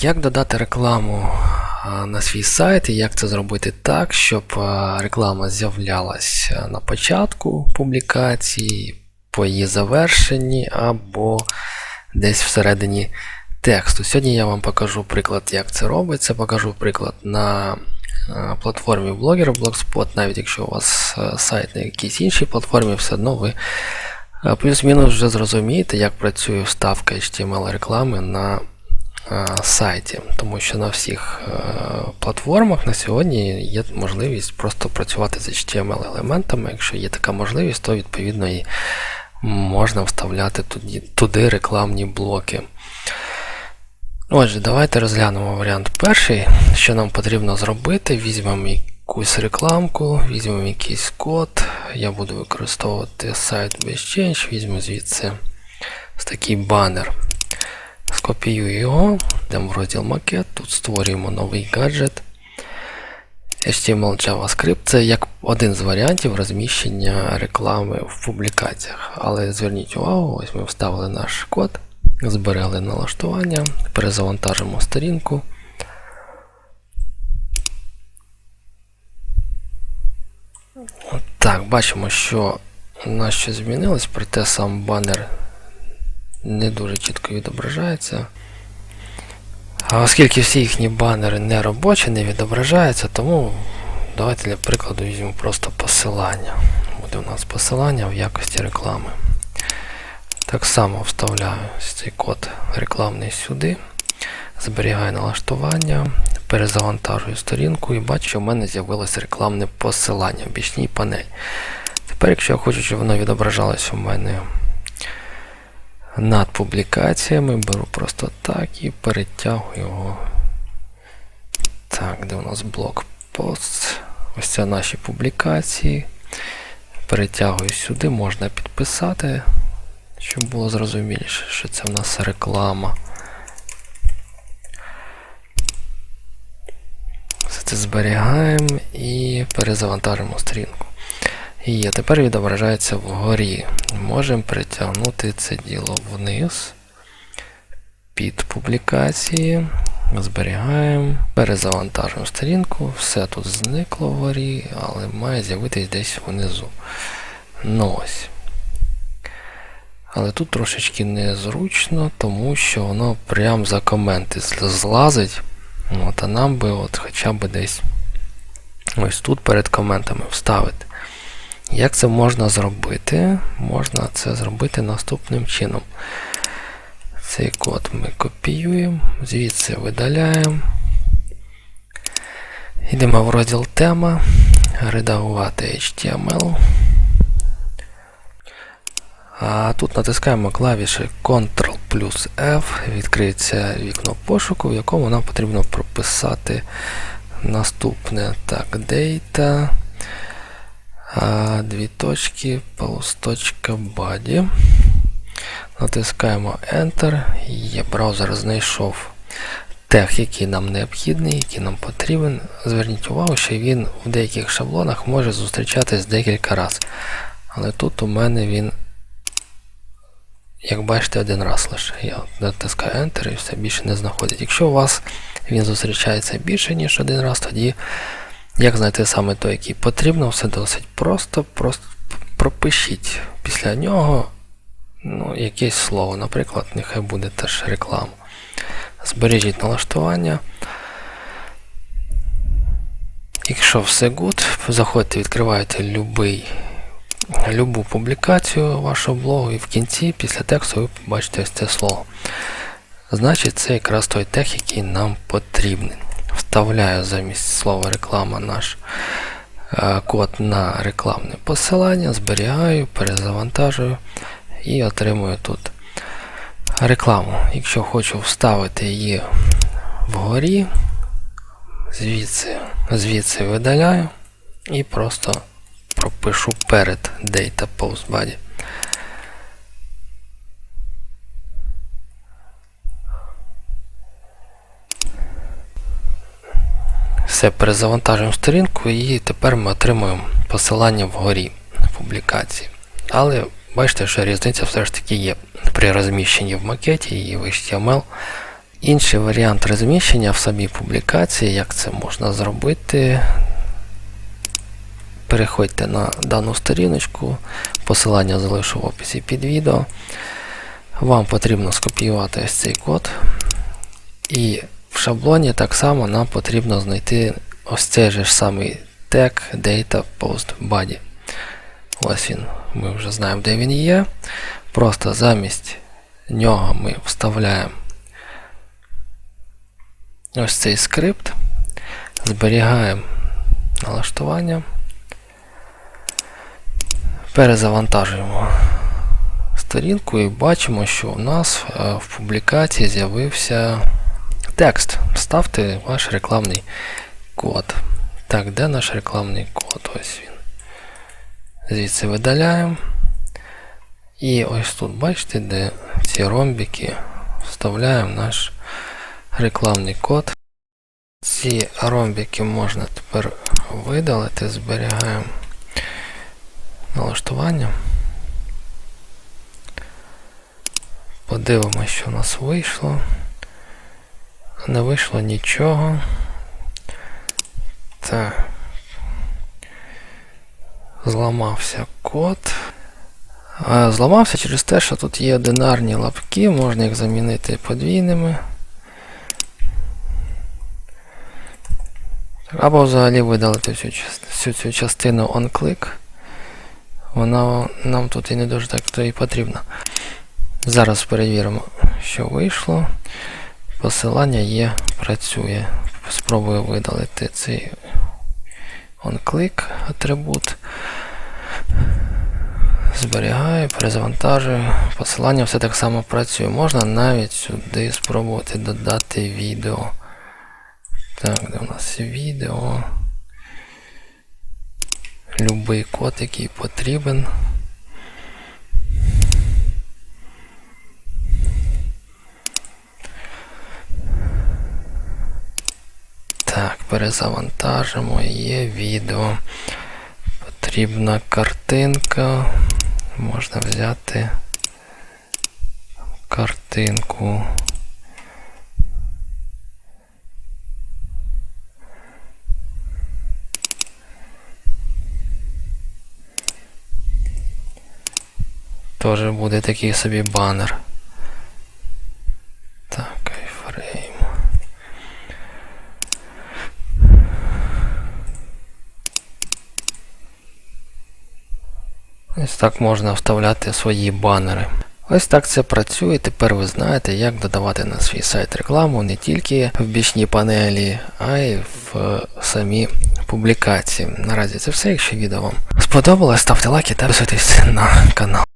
Як додати рекламу на свій сайт і як це зробити так, щоб реклама з'являлася на початку публікації, по її завершенні або десь всередині тексту. Сьогодні я вам покажу приклад, як це робиться. Покажу приклад на платформі блогера Blogspot, навіть якщо у вас сайт на якійсь іншій платформі, все одно ви плюс-мінус вже зрозумієте, як працює вставка HTML реклами на сайті, тому що на всіх е, платформах на сьогодні є можливість просто працювати з HTML-елементами. Якщо є така можливість, то відповідно і можна вставляти туди, туди рекламні блоки. Отже, давайте розглянемо варіант перший. Що нам потрібно зробити? Візьмемо якусь рекламку, візьмемо якийсь код. Я буду використовувати сайт BestChange, візьму звідси такий банер. Скопіюю його, йдемо в розділ макет, тут створюємо новий гаджет. HTML JavaScript це як один з варіантів розміщення реклами в публікаціях. Але зверніть увагу, ось ми вставили наш код, зберегли налаштування, перезавантажимо сторінку. Так, бачимо, що у нас щось змінилось, проте сам банер не дуже чітко відображається. А оскільки всі їхні банери не робочі, не відображаються, тому давайте для прикладу візьмемо просто посилання. Буде у нас посилання в якості реклами. Так само вставляю цей код рекламний сюди, зберігаю налаштування, перезавантажую сторінку і бачу, що в мене з'явилося рекламне посилання в бічній панелі. Тепер, якщо я хочу, щоб воно відображалося у мене над публікаціями, беру просто так і перетягую його. Так, де у нас блок пост. Ось це наші публікації. Перетягую сюди, можна підписати, щоб було зрозуміліше, що це в нас реклама. Все це зберігаємо і перезавантажимо сторінку. І тепер відображається вгорі. Можемо притягнути це діло вниз під публікації. Зберігаємо, перезавантажуємо сторінку, все тут зникло вгорі, але має з'явитись десь внизу. Ну ось. Але тут трошечки незручно, тому що воно прям за коменти злазить. От, а нам би от хоча б десь ось тут перед коментами вставити. Як це можна зробити? Можна це зробити наступним чином. Цей код ми копіюємо, звідси видаляємо. Йдемо в розділ тема, редагувати HTML. А тут натискаємо клавіші Ctrl плюс F, відкриється вікно пошуку, в якому нам потрібно прописати наступне так, data. А, Дві точки, полусточка body. Натискаємо Enter. Є браузер знайшов тег, який нам необхідний, який нам потрібен. Зверніть увагу, що він в деяких шаблонах може зустрічатись декілька разів. Але тут у мене він, як бачите, один раз лише. Я натискаю Enter і все більше не знаходить. Якщо у вас він зустрічається більше, ніж один раз, тоді як знайти саме той, який потрібно, все досить просто. Просто пропишіть після нього ну, якесь слово. Наприклад, нехай буде теж реклама. Збережіть налаштування. Якщо все good, заходьте, відкриваєте любий, любу публікацію вашого блогу і в кінці, після тексту, ви побачите ось це слово. Значить, це якраз той тег, який нам потрібен вставляю замість слова реклама наш е, код на рекламне посилання, зберігаю, перезавантажую і отримую тут рекламу. Якщо хочу вставити її вгорі, звідси, звідси видаляю і просто пропишу перед Data Post Body. Все, перезавантажуємо сторінку і тепер ми отримуємо посилання вгорі публікації. Але бачите, що різниця все ж таки є при розміщенні в макеті і в HTML. Інший варіант розміщення в самій публікації, як це можна зробити. Переходьте на дану сторіночку, посилання залишу в описі під відео. Вам потрібно скопіювати ось цей код. І в шаблоні так само нам потрібно знайти ось цей же ж самий тег Data Post Body. Ось він, ми вже знаємо, де він є. Просто замість нього ми вставляємо ось цей скрипт, зберігаємо налаштування, перезавантажуємо сторінку і бачимо, що у нас е, в публікації з'явився текст. Ставте ваш рекламний код. Так, де наш рекламний код? Ось він. Звідси видаляємо. І ось тут, бачите, де ці ромбики вставляємо наш рекламний код. Ці ромбики можна тепер видалити, зберігаємо налаштування. Подивимося, що у нас вийшло. Не вийшло нічого. Так. Зламався код. Зламався через те, що тут є одинарні лапки, можна їх замінити подвійними. Або взагалі видалити всю, всю цю частину onClick. Вона нам тут і не дуже так то і потрібна. Зараз перевіримо, що вийшло. Посилання є, працює. Спробую видалити цей onClick атрибут. Зберігаю, перезавантажую. Посилання все так само працює. Можна навіть сюди спробувати додати відео. Так, де у нас відео. Любий код, який потрібен. Так, перезавантажимо. Є відео. Потрібна картинка. Можна взяти картинку. Тоже буде такий собі банер. Так, айфрейм. Ось так можна вставляти свої банери. Ось так це працює. Тепер ви знаєте, як додавати на свій сайт рекламу не тільки в бічній панелі, а й в самі публікації. Наразі це все. Якщо відео вам сподобалось, ставте лайки та підписуйтесь на канал.